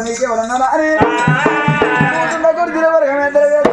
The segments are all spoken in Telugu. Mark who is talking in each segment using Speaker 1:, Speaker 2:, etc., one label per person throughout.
Speaker 1: నీకు ఎవరన్నా అని కొడుకు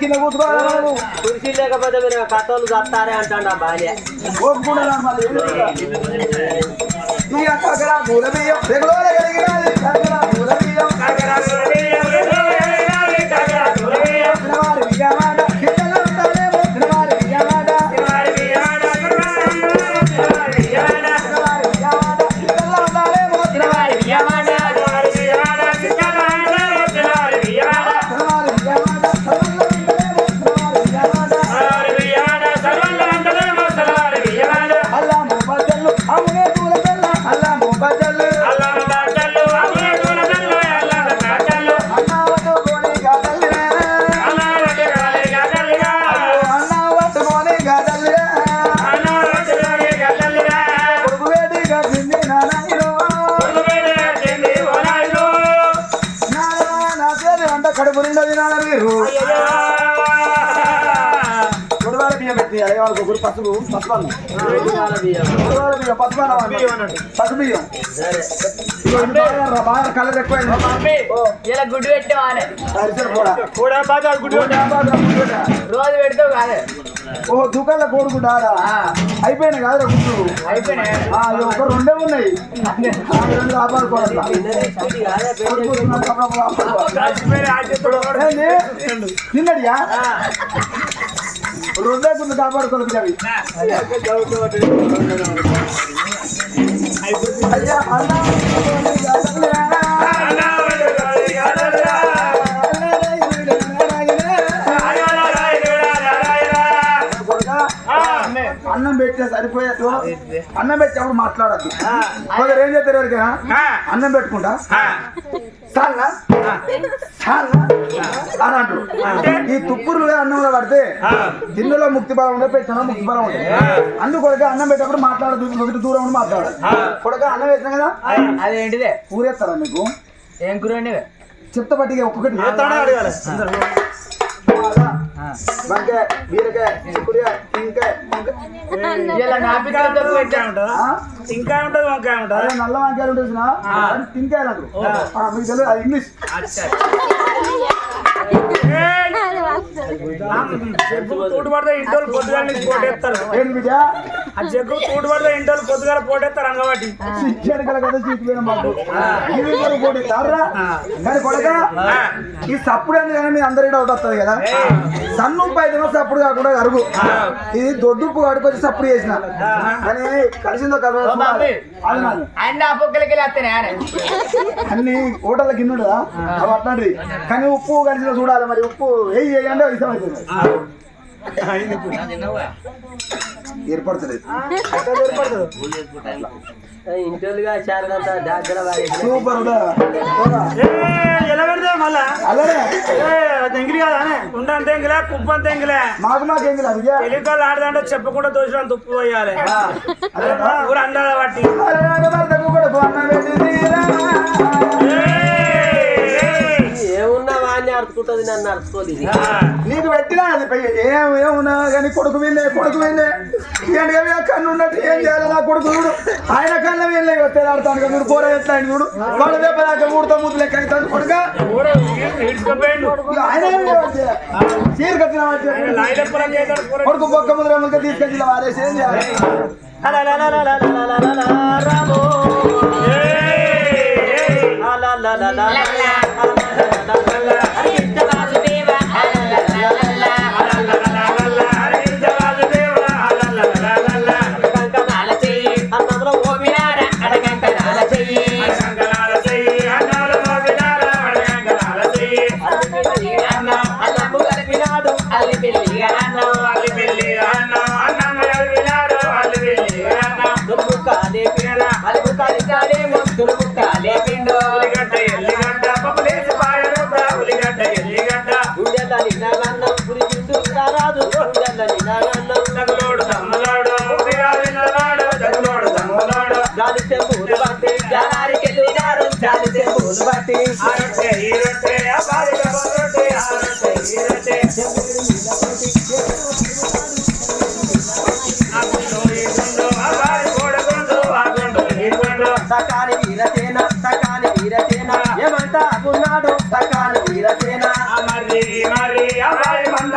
Speaker 1: కింద కూర్చుకోవాలి
Speaker 2: కుర్చీ లేకపోతే మీరు కథలు చస్తారే అంటాడు ఆ భార్య.
Speaker 1: ఈ అక్కడ కలిగినది వాళ్ళకి ఒకరు పసుపు పసుపు అన్నం. కొడవాల బియ్యం పసుపు బియ్యం బాగా కలర్ ఎక్కువైంది.
Speaker 3: ఇలా గుడ్డు పెట్టేవానే
Speaker 1: కూడా
Speaker 4: బాగా గుడ్డు.
Speaker 3: రోజు పెడతావు కాదు.
Speaker 1: ఓ దుకాణంలో కోడుకుంటా అయిపోయినాయి కాదురా గుడ్డు.
Speaker 3: అయిపోయినాయి.
Speaker 1: ఒక రెండే ఉన్నాయి. రెండు కాపాడుకోవాలి ఏంది తిన్నడియా? రెండే గుండు కాపాడుకోవాలి అవి. అయ్యా అన్నా. అన్నం పెట్టే సరిపోయేట్టు. అన్నం పెట్టేప్పుడు మాట్లాడద్దు. ఏం చేస్తారు అన్నం పెట్టుకుంటా? చాలనా చాలనా అని అంటారు ఈ తుప్పురు అన్నంలో పడితే గిన్నెలో ముక్తి బలం ఉంటే పెట్టిన ముక్తి బలం ఉంటుంది. అందుకొరకే అన్నం పెట్టేప్పుడు మాట్లాడదు ఒకటి దూరం ఉండి మాట్లాడాలి కొడక అన్నం వేసినా కదా?
Speaker 3: అదేంటిదే?
Speaker 1: ఊరేస్తారా మీకు
Speaker 3: ఏం కూర
Speaker 1: చెప్త పట్టిగా ఒక్కొక్కటి వంకాయ బీరకాయ చిక్కుడుకాయ ఇంకా
Speaker 3: ఇలా
Speaker 4: ఉంటది వంకాయ ఉంటది?
Speaker 1: అదే నల్ల వంకాయలు ఉంటుంది? అది తింకాయలు అంటారు ఆ, మీకు తెలియదు అది ఇంగ్లీష్
Speaker 4: తూటు పడితే ఇంటోళ్ళు పోటేస్తారు ఆ జగ్గు తూటు పడితే ఇంటోళ్ళు పోటేస్తారు అంగవాటి.
Speaker 1: కదా ఈ సప్పుడు అనేది కానీ మీ అందరి డౌట్ వస్తుంది కదా? సన్నుప్పు అయితే సప్పుడు కాకుండా అరుగు. ఇది దొడ్డుప్పు కడుకొచ్చి సప్పుడు చేసిన. కానీ కలిసిందో నాది.
Speaker 3: అన్న
Speaker 1: హోటల్ గిన్నెడుదా అవి అట్లాంటివి. కానీ ఉప్పు కలిసిన చూడాలి మరి. ఉప్పు ఏ ఏర్పడుతుంది
Speaker 2: ఇంటోలుగా దగ్గర
Speaker 1: సూపర్ ఉందా? పోరా.
Speaker 4: ఎలా పెడితే మళ్ళా?
Speaker 1: అలానే?
Speaker 4: తెంగిలి కదా ఉండ తెంగిలే కుప్ప తెంగిలే
Speaker 1: మాకు మాకేం
Speaker 4: ఎలికలు ఆడదంటే చెప్పకుండా దోషం తుప్పు పోయాలి. ఊరు అందాల బట్టి
Speaker 2: వాడిని అరుచుకుంటుంది నన్ను అరుచుకోదు ఇది
Speaker 1: నీకు పెట్టినా అది పై- ఏం ఏమున్నా కానీ కొడుకు వీళ్ళే కొడుకు వీళ్ళే ఏంటి ఏమి కన్ను ఉన్నట్టు ఏం చేయాలి నా కొడుకు చూడు ఆయన కన్న వీళ్ళే తేలాడుతాను కదా చూడు కూర ఎత్తాడు చూడు వాడు దెబ్బ దాకా ఊడితో ముద్దు లెక్క అవుతాడు కొడుక ఆయన? చీర కట్టిన కొడుకు బొక్క ముద్ర ముద్ర తీసుకొచ్చి వారేసి ఏం చేయాలి
Speaker 2: రామో
Speaker 4: ఏయ్!
Speaker 2: అన్నంలో అల్లి పెళ్ళి గానో అల్లి పెళ్ళి గానో నంగడాలు వినారో అల్లి పెళ్ళి గానో దుర్గు కాలే పిన
Speaker 4: అలుగు కాలి కాలే దుర్గు కాలే పిండో గడ్డ ఎల్లి గడ్డ పప్పులేసి పాయను ప్రాపులి గడ్డ ఎల్లి గడ్డ గుడ్డల నినాలన్నం గురి చుట్టూ రారాదు గుడ్డల నినాలన్నం తగులోడు
Speaker 2: సకాని వీరసేన సకాని వీరసేన ఏమంటా ఉన్నాడు సకాని వీరసేన
Speaker 4: మంద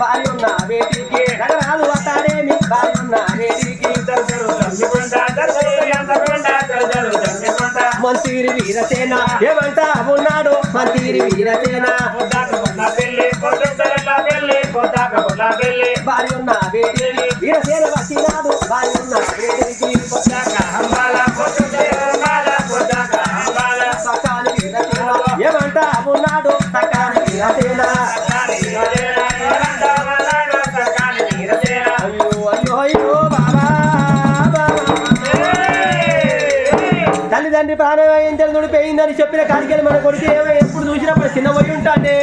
Speaker 2: భార్య ఉన్న వేటికి నగరాలు వస్తాడేమి భార్య ఉన్న వేటికి మంత్రి వీరసేన. ఏమంటా ఉన్నాడు? మంత్రి వీరసేన. భార్య ఉన్న వీరసేన వచ్చినాడు భార్య ఉన్న తల్లిదండ్రి ప్రాణం ఏం తెలుగుడు చెప్పిన కాడికెళ్ళి మన కొడుకు ఏమో ఎప్పుడు చూసినప్పుడు చిన్న పోయి ఉంటానే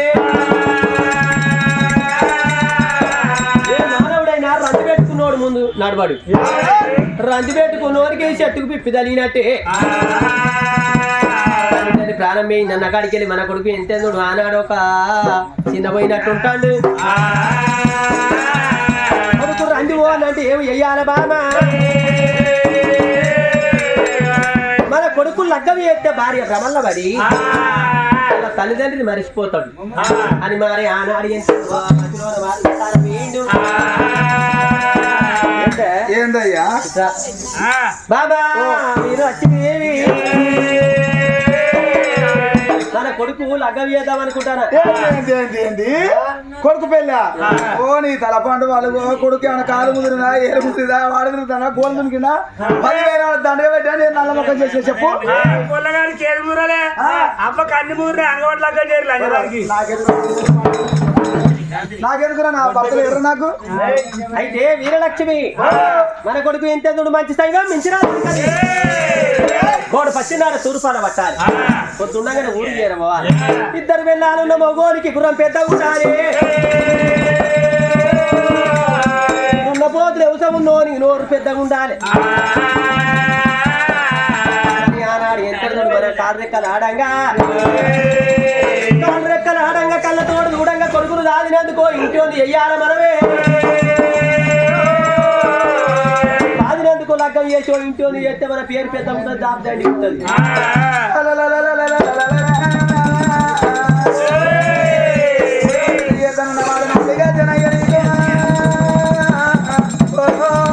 Speaker 2: మానవుడైనా రంది పెట్టుకున్నోడు ముందు నడవాడు. రంది పెట్టుకున్నోడికి చెట్టుకు పిప్పి తలిగినట్టే తల్లిదండ్రి ప్రాణం పోయింది అన్న కాడికెళ్ళి మన కొడుకు ఎంతెందుడు ఆనాడు ఒక చిన్న పోయినట్టు ఉంటాడు. కొడుకు రంది ఓ అంటే ఏమి వెయ్యాలి బామా? మన కొడుకు లగ్గం చేస్తే భార్య భ్రమల్ల పడి వాళ్ళ తల్లిదండ్రిని మరిచిపోతాడు. అని మరి ఆనాడు?
Speaker 1: ఏందయ్యా.
Speaker 2: బాబా మీరు వచ్చి ఏమి? మన కొడుకు లగ్గం చేద్దాం
Speaker 1: ఏంది ఏంది కొడుకు పెళ్ళా? ఓ నీ తలపండు వాళ్ళు కొడుకు ఏమైనా కాలు ముదిరినా ఏలు ముదిరిదా వాడు ముదిరిదా గోలు మునికినా పదివేల దండగా పెట్టా నేను నల్ల మొక్కం చేసే చెప్పు.
Speaker 4: పొల్లగానికి ఏది మురలే అవ్వకి అన్ని అంగడానికి
Speaker 1: నాకెందుకు నాకెందుకురా నా భర్తలు ఎర్ర నాకు?
Speaker 2: అయితే వీరలక్ష్మి మన కొడుకు ఎంత మంచి స్థాయిగా మించిరా కోడు పచ్చినాడు తూర్పాన పట్టాలి. పొద్దున్నగానే ఊరు చేరబోవాలి. ఇద్దరు వెళ్ళాలున్న మగోనికి గుర్రం పెద్ద ఉండాలి ఉన్నోనికి నోరు పెద్దగా ఉండాలి. ఆనాడు మన ఆడంగా. ఆడంగా కళ్ళ తోడు చూడంగా కొడుకులు దాదినందుకో ఇంటి ఉంది వెయ్యాల మనమే. దాదినందుకు లగ్గం చేసి ఇంటి ఉంది చేస్తే మన పేరు పెద్ద ఉంటుంది దాబ్ దండి ఉంటుంది.
Speaker 1: రాజు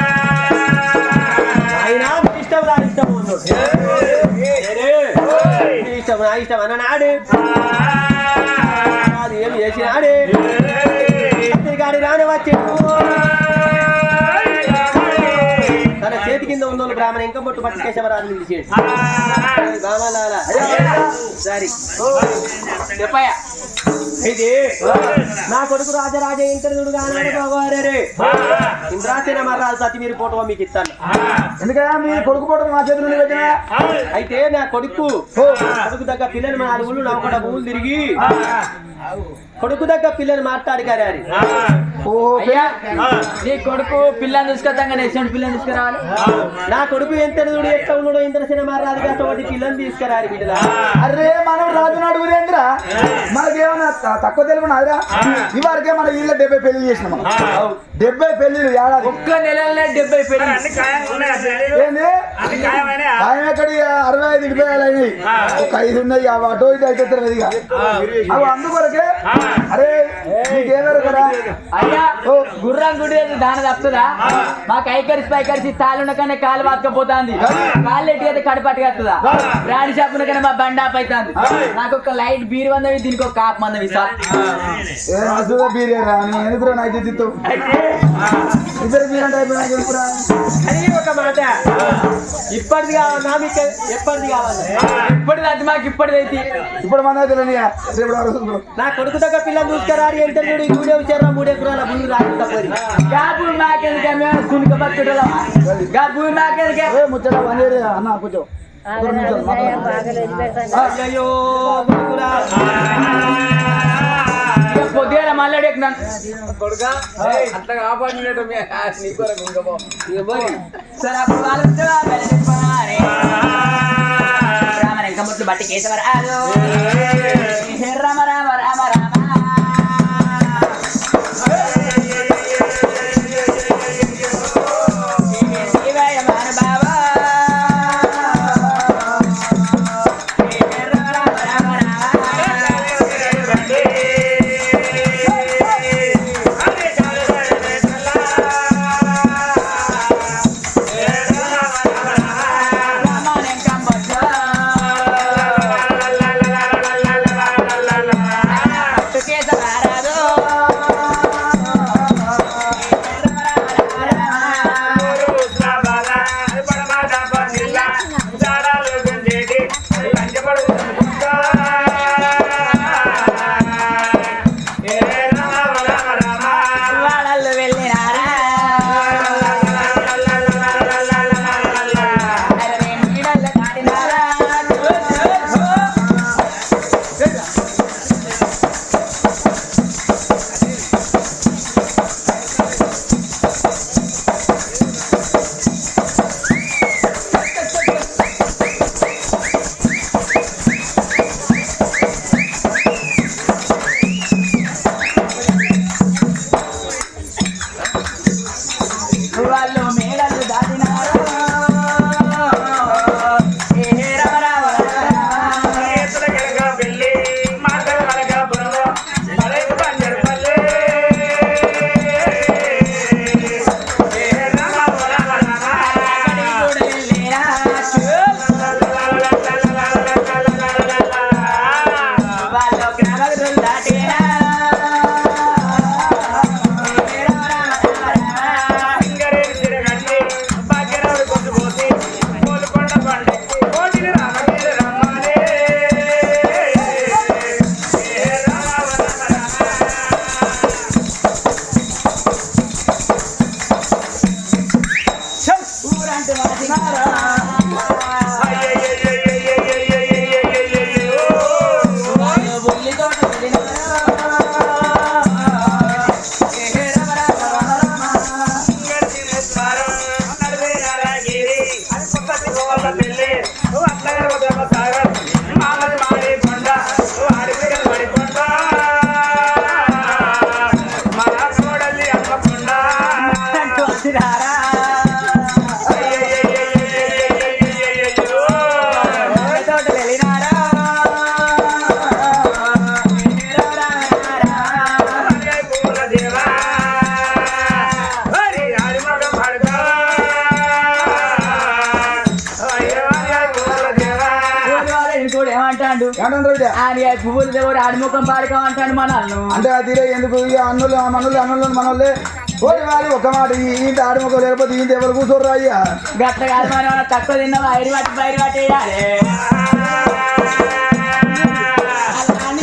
Speaker 2: ఇష్టం నా ఇష్టం అన్ననాడు అది ఏం చేసినాడు గాడి రాని వచ్చి తన చేతి కింద ఉందో బ్రాహ్మణ ఇంకా పొట్టు పట్టుకేశవరాజు పిలిచేది బామలాల సరి
Speaker 3: చెప్పయా
Speaker 2: ఇది. నా కొడుకు రాజరాజ ఇంటర్వ్యూడు కానాడు బాగోరే ఇంద్రాసేన మర్రాజు సతి మీరు ఫోటో మీకు ఇస్తాను.
Speaker 1: ఎందుకయ్యా? మీ కొడుకు పూట మా చేతి నుండి పెట్టినా
Speaker 2: అయితే నా కొడుకు కొడుకు దగ్గర పిల్లని నాలుగు ఊళ్ళు నవ్వకుండా భూములు తిరిగి కొడుకు దగ్గర పిల్లని మాట్లాడి గారి
Speaker 1: ఓ
Speaker 3: అయ్యా. నీ కొడుకు పిల్లని తీసుకొద్దాం ఎటువంటి పిల్లని తీసుకురావాలి.
Speaker 2: నా కొడుకు ఎంత ఎట్లా ఉన్నాడో ఇంద్రసేన మహారాజు గారితో ఒకటి పిల్లని తీసుకురారు బిడ్డలా.
Speaker 1: అరే మనం రాజునాడు వీరేంద్ర మనకేమన్నా తక్కువ తెలుగు నాదిరా ఇవరకే మన ఇళ్ళ డెబ్బై పెళ్ళి చేసినాం మనం. డెబ్బై పెళ్ళిలు ఏడాది.
Speaker 3: ఒక్క నెలలోనే డెబ్బై
Speaker 4: పెళ్ళి.
Speaker 1: ఏంది? ఆయన ఎక్కడి? అరవై ఐదు అయినాయి ఒక ఐదు ఉన్నాయి అవి అటో ఇటు అయితే తెలియదు ఇక. అవి అందుకొరకే అరే నీకేమరు కదా?
Speaker 3: అయ్యా ఓ. గుర్రం గుడి దాని తప్పుతుందా మా కైకరిసి పైకరిసి తాళున్న కన్నా కాలు వాతకపోతాంది. కాళ్ళు ఎట్టి అయితే కడపట్టుగా వస్తుందా రాణి షాపున కన్నా మా బండి ఆప్ అవుతుంది నాకు ఒక లైట్ బీర్ వందవి దీనికి ఒక కాప్ మందవి సార్.
Speaker 1: ఏ అద్దుగా బీరేరా నీ ఎందుకురా నైట్ తిత్తావు ఇద్దరు బీరంటే అయిపోయినా ఎందుకురా
Speaker 2: అని ఒక మాట. ఇప్పటిది కావాలా మీకు ఎప్పటిది కావాలి?
Speaker 3: ఇప్పటిది అది మాకు ఇప్పటిది అయితే
Speaker 1: ఇప్పుడు మన రేపు అడుగుతున్నాడు
Speaker 2: నా కొడుకు దగ్గర పిల్లని చూసుకురారు ఎంత చూడు మూడే వచ్చారా మూడే ఎకరాల భూమి రాజు తప్పది.
Speaker 3: గా భూమి మాకెందుకే మేము దునిక బతుకుటలో. గా భూమి మాకెందుకే
Speaker 1: ఏ ముచ్చట పని అన్న కొంచెం.
Speaker 2: అయ్యో
Speaker 3: పొద్దుగా మళ్ళీ ఎక్కినాను సరే అప్పుడు వాళ్ళు వచ్చారా? వెళ్ళిపోవాలి. రామ వెంకముట్లు బట్టి కేశవరాజు రామ రామ రామ రామ. పువ్వులు ఆడిముఖం మనల్ని.
Speaker 1: అంటే అది ఎందుకు? అన్నులు ఆ మనులు అన్నులు మనోళ్ళే. ఓడి వారి ఒక మాట ఈ- ఆడిమొక్క లేకపోతే ఈంత ఎవరు కూర్చోర్రా అయ్యా
Speaker 3: గట్ల కాదు మనం ఏమన్నా తక్కువ తిన్నావా ఐదు వాటి బయట పట్టేయాలి అలాని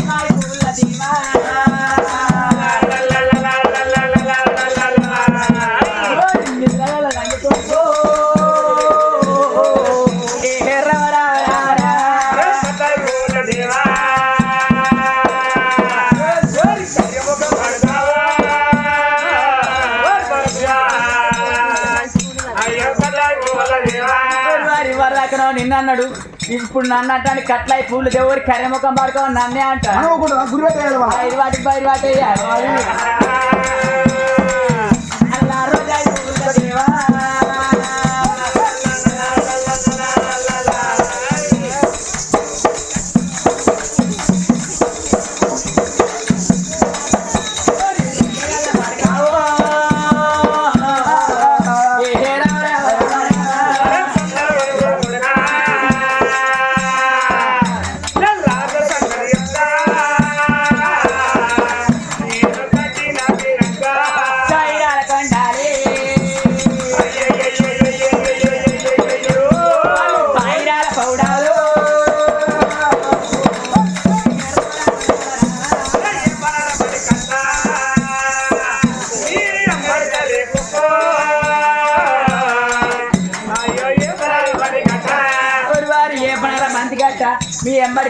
Speaker 3: వరకనో నిన్న అన్నాడు. ఇప్పుడు నన్ను అంటాను కట్లయి పూలు దేవుడి కర్రెముఖం పడుకో నన్నే అంటాను
Speaker 1: కూడా గురి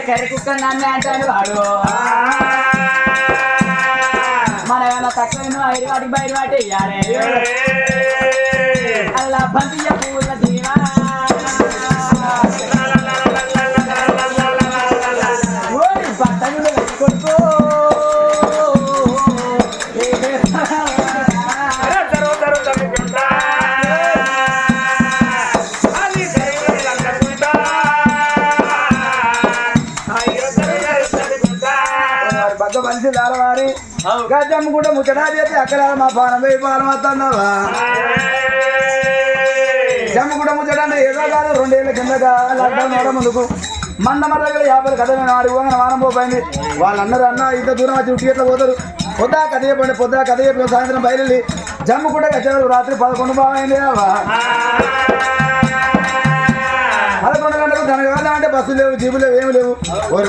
Speaker 3: కర్రి కుక్క నన్నే అంటాడు వాడు మన ఏమైనా తక్కువ ఐదు వాటికి బయట పట్టేయాలి అలా బంతియ
Speaker 1: గజమ్మ కూడా ముచ్చటా చేసి అక్కడ మా పానం పోయి పానం వస్తున్నావా జమ్మ కూడా ముచ్చట ఏదో కాదు రెండేళ్ళ కిందగా లాక్డౌన్ అవడం ముందుకు. మంద మరగల యాభై కథ ఆడి పోగానే వారం పోయింది వాళ్ళందరూ అన్న ఇంత దూరం వచ్చి ఉట్టి ఎట్లా పోతారు? పొద్దా కథ చెప్పండి పొద్దా కథ చెప్పి సాయంత్రం బయలుదేరి జమ్ము కూడా రాత్రి పదకొండు బాగైంది పదకొండు గంటలకు తనకు అంటే బస్సు లేవు జీబు లేవు ఏమి లేవు.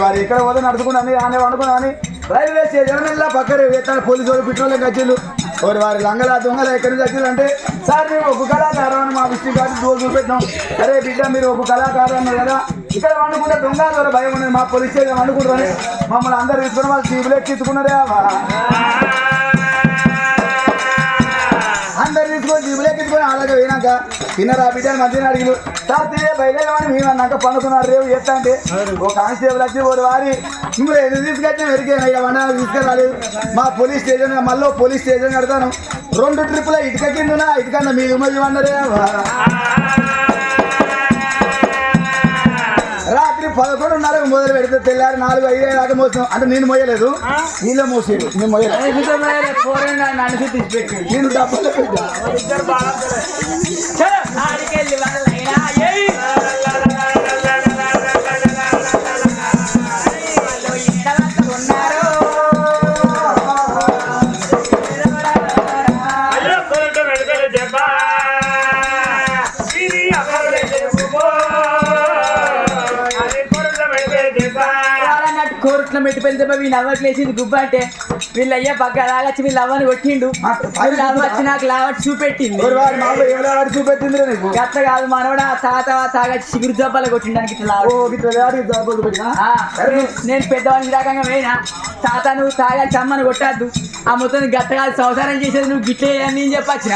Speaker 1: వారు ఇక్కడ పోతే నడుచుకున్నాను ఆనే వండుకున్నాను రైల్వే స్టేషన్ మీద పక్కన వేస్తాను. పోలీసు వాళ్ళు పెట్రోల్ కచ్చిళ్ళు ఒకరు వారి లంగల దొంగల ఎక్కడి నుంచి అంటే సార్ మేము ఒక కళాకారం అని మా విష్ణు గారి రోజు చూపెట్టాం అరే బిడ్డ మీరు ఒక కళాకారం అన్నారు కదా. ఇక్కడ వండుకుంటే దొంగ భయం ఉన్నది. మా పోలీస్ స్టేషన్ వండుకుంటారని మమ్మల్ని అందరు తీసుకుని వాళ్ళు జీబులు ఎక్కించుకున్నారే అవ్వ. అందరు తీసుకొని అలాగే పోయినాక తిన్నరా బిడ్డ మధ్యన అడిగిలు సార్ బయలుదేరమని మేము అన్నాక పనుకున్నారు రేవు చేస్తా అంటే ఒక కానిస్టేబుల్ వచ్చి ఒక వారి మిమ్మల్ని ఎందుకు తీసుకొచ్చినా ఎరికైనా? ఇక్కడ వండాలి తీసుకురాలేదు మా పోలీస్ స్టేషన్ మళ్ళీ పోలీస్ స్టేషన్ కడతాను. రెండు ట్రిప్పుల ఇటుక కిందనా? ఇటుకన్నా మీ ఉమ్మడి వండరే పదకొండున్నరకు మొదలు పెడితే తెల్లారి నాలుగు ఐదు దాకా మోసాం అంటే నేను మోయలేదు. నీళ్ళ మోసేది. నేను మోయలేదు. నేను డబ్బులు
Speaker 3: మెట్టి పెళ్తే వీళ్ళు అవ్వట్లేసింది గుబ్బ అంటే వీళ్ళు అయ్యా పక్క రాగచ్చి వీళ్ళు అవ్వని కొట్టిండు. వీళ్ళు నాకు లావట్టి చూపెట్టింది.
Speaker 1: నీకు?
Speaker 3: గత్త కాదు మనవడ తాత తాగచ్చి చిగురు జబ్బాలు కొట్టిండానికి నేను- పెద్దవాళ్ళకి రకంగా పోయినా. తాత నువ్వు తాగాలి చమ్మని కొట్టద్దు. ఆ మొత్తం గట్టగాలి సంసారం చేసేది నువ్వు గిట్లే అని నేను చెప్పచ్చిన.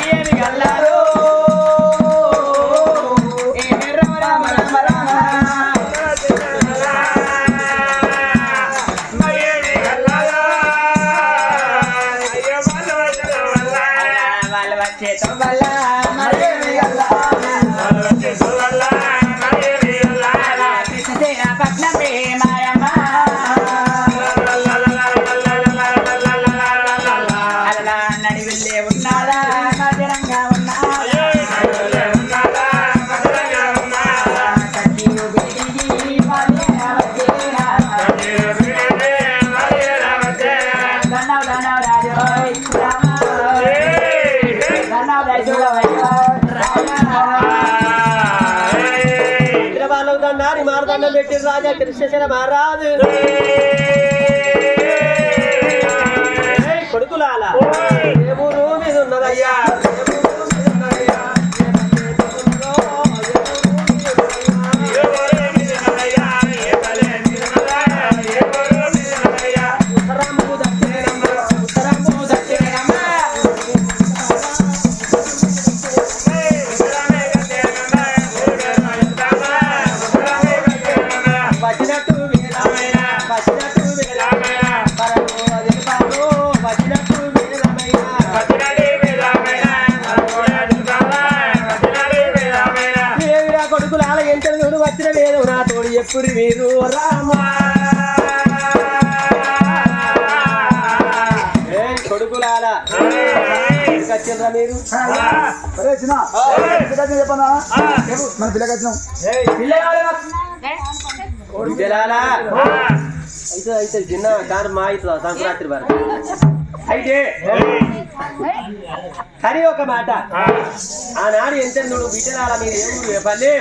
Speaker 3: తెలియని మరి
Speaker 2: దండారి మారదండం పెట్టి రాజా కృష్ణశర మహారాజు కొడుకులాల ఏ ఊరు మీద ఉన్నదయ్యా. ఎప్పుడు మీరు రామా? ఏయ్ కొడుకులాల వచ్చిండ్రా మీరు?
Speaker 1: అరే చిన్న పిల్లకచ్చిన చెప్పనా? చెప్పు మన పిల్లకచ్చినాం
Speaker 3: పిల్లగాడు నాకు
Speaker 2: బిడ్డలాలా అయితే అయితే చిన్న కారు మా అవుతుందా సంక్రాంతి వరకు. అయితే హరి ఒక మాట. ఆనాడు ఎంత నువ్వు బిడ్డలాల మీరు? ఏం పల్లె